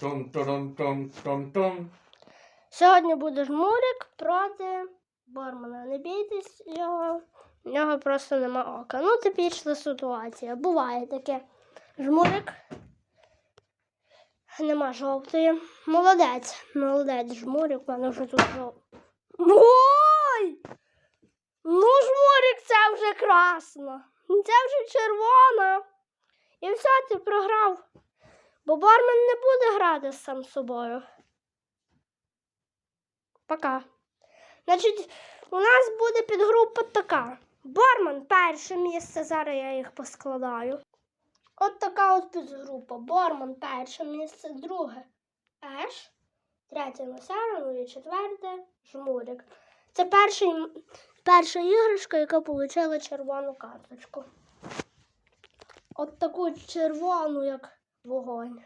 тон Сьогодні буде жмурик проти Бормана. Не бійтесь його, в нього просто нема ока. Ну, типічна ситуація. Буває таке. Жмурик. Нема жовтої. Молодець. Молодець, жмурик, в мене вже тут жовтий. Ой! Ну, жмурик, це вже красно. Це вже червона. І все, ти програв. Бо бармен не буде грати сам собою. Пока. Значить, у нас буде підгрупа така. Бармен перше місце, зараз я їх поскладаю. От така от підгрупа. Бармен перше місце, друге Еш, третє Носяра, ну і четверте жмурик. Це перший, перша іграшка, яка отримала червону карточку. От таку червону, як worn